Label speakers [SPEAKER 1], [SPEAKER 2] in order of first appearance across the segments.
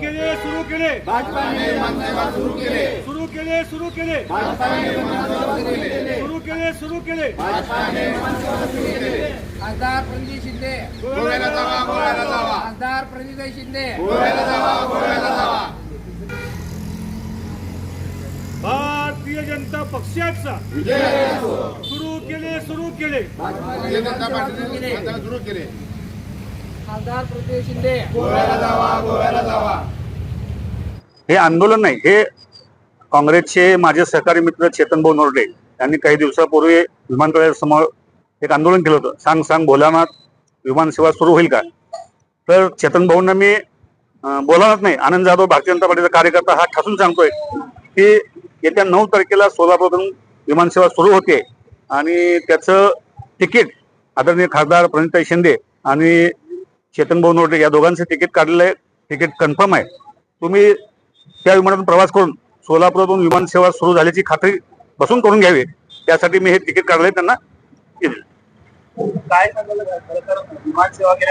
[SPEAKER 1] केले सुरू केले.
[SPEAKER 2] भाजपाने विमानसेवा सुरू केले
[SPEAKER 1] सुरू केले. सुरू केले
[SPEAKER 2] भाजपाने विमानसेवा सुरू केले.
[SPEAKER 1] सुरू केले सुरू केले
[SPEAKER 2] भाजपाने विमानसेवा सुरू केले
[SPEAKER 3] खासदार प्रणिती शिंदे.
[SPEAKER 2] गोव्याला जावा गोव्याला जावा.
[SPEAKER 3] खासदार प्रणिती शिंदे.
[SPEAKER 2] गोव्याला जावा गोव्याला जावा.
[SPEAKER 1] भारतीय जनता पक्षाचा
[SPEAKER 2] विजय
[SPEAKER 1] सुरू केले. सुरू केले.
[SPEAKER 2] सुरू केले.
[SPEAKER 3] खासदार प्रणिती शिंदे.
[SPEAKER 2] गोव्याला जावा गोव्याला जावा.
[SPEAKER 4] हे आंदोलन नाही हे काँग्रेसचे माझे सहकारी मित्र चेतन भाऊ नोरडे यांनी काही दिवसापूर्वी विमानतळासमोर एक आंदोलन केलं होतं. सांग सांग भोलानाथ विमानसेवा सुरू होईल का? तर चेतन भाऊंना मी अं, बोलावत नाही. आनंद जाधव भारतीय जनता पार्टीचा कार्यकर्ता हा ठासून सांगतोय की येत्या नऊ तारखेला सोलापूरमधून विमानसेवा सुरू होते. आणि त्याचं तिकीट आदरणीय खासदार प्रणिताई शिंदे आणि चेतन भाऊ या दोघांचं तिकीट काढलेलं आहे. तिकीट कन्फर्म आहे. तुम्ही त्या विमानातून प्रवास करून सोलापुरातून विमानसेवा सुरू झाल्याची खात्री बसून करून घ्यावी. त्यासाठी मी हे तिकीट काढलंय त्यांना.
[SPEAKER 5] काय विमानसेवा वगैरे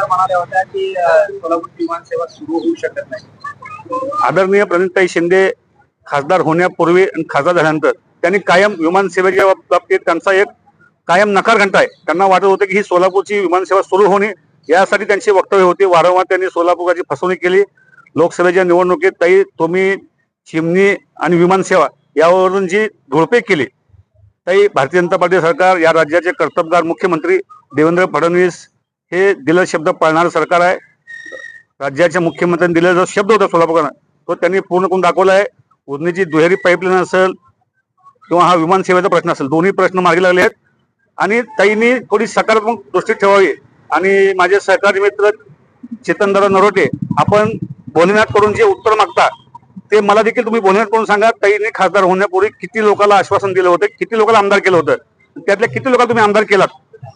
[SPEAKER 5] म्हणाल्या होत्या की सोलापूर विमानसेवा सुरू होऊ शकत नाही.
[SPEAKER 4] आदरणीय प्रणिताई शिंदे खासदार होण्यापूर्वी आणि खासदार झाल्यानंतर त्यांनी कायम विमानसेवेच्या बाबतीत त्यांचा एक कायम नकार घंटा आहे त्यांना वाटत होतं की ही सोलापूरची विमानसेवा सुरू होणे यासाठी त्यांचे वक्तव्य होते. वारंवार त्यांनी सोलापूरची फसवणूक केली. लोकसभेच्या निवडणुकीत ताई तुम्ही चिमणी आणि विमानसेवा यावरून जी धुळपेक केली. ताई भारतीय जनता पार्टी सरकार या राज्याचे कर्तबगार मुख्यमंत्री देवेंद्र फडणवीस हे दिलेला शब्द पाळणारं सरकार आहे. राज्याच्या मुख्यमंत्र्यांनी दिलेला जो शब्द होता सोलापूरला तो त्यांनी पूर्ण करून दाखवला आहे. उजनीची दुहेरी पाईपलाईन असेल किंवा हा विमानसेवेचा प्रश्न असेल दोन्ही प्रश्न मार्गी लागले आहेत. आणि ताईंनी थोडी सकारात्मक दृष्टी ठेवावी. आणि माझे सहकारी मित्र चेतनदादा नरोटे आपण भोलेनाथ करून जे उत्तर मागता ते मला देखील तुम्ही भोलेनाथ करून सांगा. ताईने खासदार होण्यापूर्वी किती लोकांना आश्वासन दिलं होतं किती लोकांना आमदार केलं होतं त्यातल्या किती लोकांना तुम्ही आमदार केलात?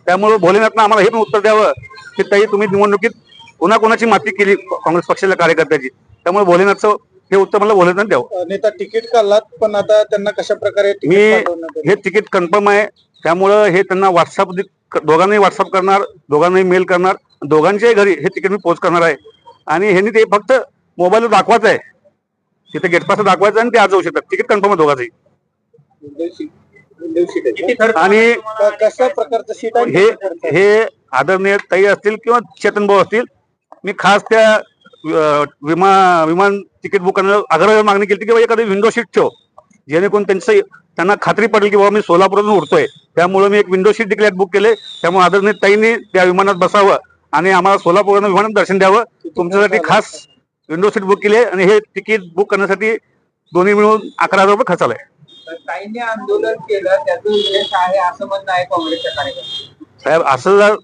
[SPEAKER 4] त्यामुळे भोलेनाथनं आम्हाला हे पण उत्तर द्यावं की ताई तुम्ही निवडणुकीत कोणाकोणाची माती केली काँग्रेस पक्षाच्या कार्यकर्त्याची. त्यामुळे भोलेनाथचं हे उत्तर मला भोलेनाथ द्यावं
[SPEAKER 5] नेता तिकीट काढलात पण आता त्यांना कशा प्रकारे
[SPEAKER 4] मी हे तिकीट कन्फर्म आहे. त्यामुळं हे त्यांना व्हॉट्सअप दोघांनाही व्हॉट्सअप करणार दोघांनाही मेल करणार दोघांच्याही घरी हे तिकीट मी पोच करणार आहे. आणि ह्यांनी ते फक्त मोबाईलवर दाखवायचं आहे. तिथे गेटपास दाखवायचं आणि ते आज जाऊ शकतात. तिकीट कन्फर्म आहे दोघांचंही. आणि
[SPEAKER 5] कशा प्रकारचं सीट
[SPEAKER 4] हे हे आदरणीय ताई असतील किंवा चेतन भाऊ असतील मी खास त्या विमा विमान तिकीट बुक करण्याला आग्रह मागणी केली की बाबा एखादी विंडो सीट ठेव. जेणेकरून त्यांचं त्यांना खात्री पडेल की बाबा मी सोलापूरमधून उडतोय. त्यामुळे मी एक विंडो सीट देखील बुक केले. त्यामुळे आदरणीय ताईंनी त्या विमानात बसावं आणि आम्हाला सोलापूरनं विमानात दर्शन द्यावं. तुमच्यासाठी खास विंडो सीट बुक केली आहे आणि हे तिकीट बुक करण्यासाठी दोन्ही मिळून अकरा हजार रुपये खर्च आलाय.
[SPEAKER 5] ताईंनी आंदोलन केलं त्याचं उद्देश आहे असं म्हणणं आहे काँग्रेसच्या कार्यकर्त्यांचं.
[SPEAKER 4] साहेब असं जर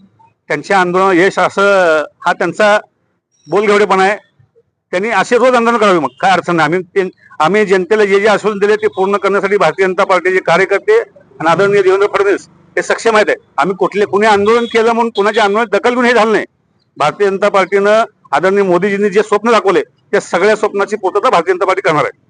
[SPEAKER 4] त्यांच्या आंदोलन यश असं हा त्यांचा बोलघेवडेपणा आहे. त्यांनी असे रोज आंदोलन करावे मग. काय अडचण नाही. आम्ही आम्ही जनतेला जे जे आश्वासन दिले ते पूर्ण करण्यासाठी भारतीय जनता पार्टीचे कार्यकर्ते आणि आदरणीय देवेंद्र फडणवीस हे सक्षम आहेत. आम्ही कुठले कुणी आंदोलन केलं म्हणून कुणाच्या आंदोलन दखल घेऊन हे झालं नाही. भारतीय जनता पार्टीनं आदरणीय मोदीजींनी जे स्वप्न दाखवले त्या सगळ्या स्वप्नाची पूर्तता भारतीय जनता पार्टी करणार आहे.